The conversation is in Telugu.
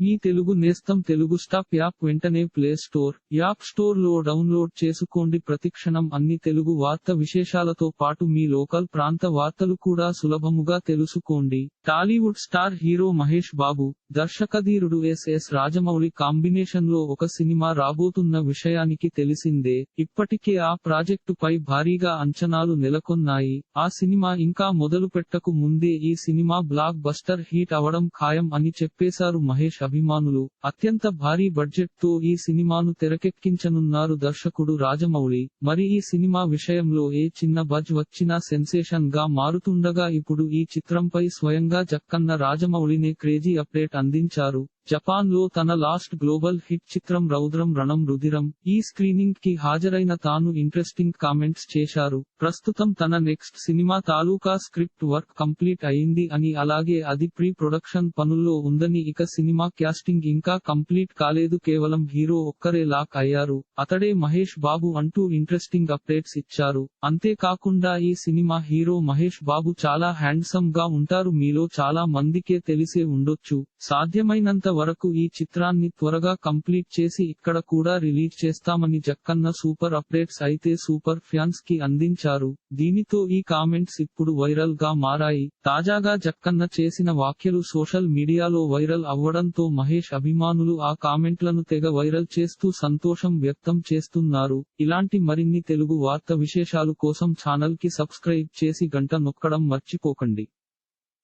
మీ తెలుగు నేస్తం తెలుగు స్టాప్ యాప్ వెంటనే ప్లే స్టోర్ యాప్ స్టోర్లో డౌన్లోడ్ చేసుకోండి. ప్రతిక్షణం అన్ని తెలుగు వార్త విశేషాలతో పాటు మీ లోకల్ ప్రాంత వార్తలు కూడా సులభముగా తెలుసుకోండి. Tollywood star hero Mahesh Babu దర్శకధీరుడు SS Rajamouli కాంబినేషన్లో ఒక సినిమా రాబోతున్న విషయానికి తెలిసిందే. ఇప్పటికే ఆ ప్రాజెక్టు పై భారీగా అంచనాలు నెలకొన్నాయి. ఆ సినిమా ఇంకా మొదలు పెట్టకు ముందే ఈ సినిమా బ్లాక్ బస్టర్ హీట్ అవడం ఖాయం అని చెప్పేశారు మహేష్ అభిమానులు అత్యంత భారీ బడ్జెట్తో ఈ సినిమాను తెరకెక్కించనున్నారు దర్శకుడు రాజమౌళి. మరి ఈ సినిమా విషయంలో ఏ చిన్న బజ్ వచ్చినా సెన్సేషన్గా మారుతుండగా ఇప్పుడు ఈ చిత్రంపై స్వయంగా జక్కన్న రాజమౌళినే క్రేజీ అప్డేట్ అందించారు. జపాన్లో తన లాస్ట్ గ్లోబల్ హిట్ చిత్రం రౌద్రం రణం రుధిరం ఈ స్క్రీనింగ్కి హాజరైన తాను ఇంట్రెస్టింగ్ కామెంట్స్ చేశారు. ప్రస్తుతం తన నెక్స్ట్ సినిమా తాలూకా స్క్రిప్ట్ వర్క్ కంప్లీట్ అయింది అని అలాగే అది ప్రీ ప్రొడక్షన్ పనుల్లో ఉందని ఇక సినిమా క్యాస్టింగ్ ఇంకా కంప్లీట్ కాలేదు. కేవలం హీరో ఒక్కరే లాక్ అయ్యారు. అతడే మహేష్ బాబు అంటూ ఇంట్రెస్టింగ్ అప్డేట్స్ ఇచ్చారు. అంతేకాకుండా ఈ సినిమా హీరో మహేష్ బాబు చాలా హ్యాండ్సమ్గా ఉంటారు. మీలో చాలా మందికే తెలిసే ఉండొచ్చు. సాధ్యమైనంత వరకు ఈ చిత్రాన్ని త్వరగా కంప్లీట్ చేసి ఇక్కడ కూడా రిలీజ్ చేస్తామని జక్కన్న సూపర్ అప్డేట్స్ అయితే సూపర్ ఫ్యాన్స్కి అందించారు. దీనితో ఈ కామెంట్స్ ఇప్పుడు వైరల్గా మారాయి. తాజాగా జక్కన్న చేసిన వ్యాఖ్యలు సోషల్ మీడియాలో వైరల్ అవ్వడంతో మహేష్ అభిమానులు ఆ కామెంట్లను తెగ వైరల్ చేస్తూ సంతోషం వ్యక్తం చేస్తున్నారు. ఇలాంటి మరిన్ని తెలుగు వార్త విశేషాలు కోసం ఛానల్కి సబ్స్క్రైబ్ చేసి గంట నొక్కడం మర్చిపోకండి.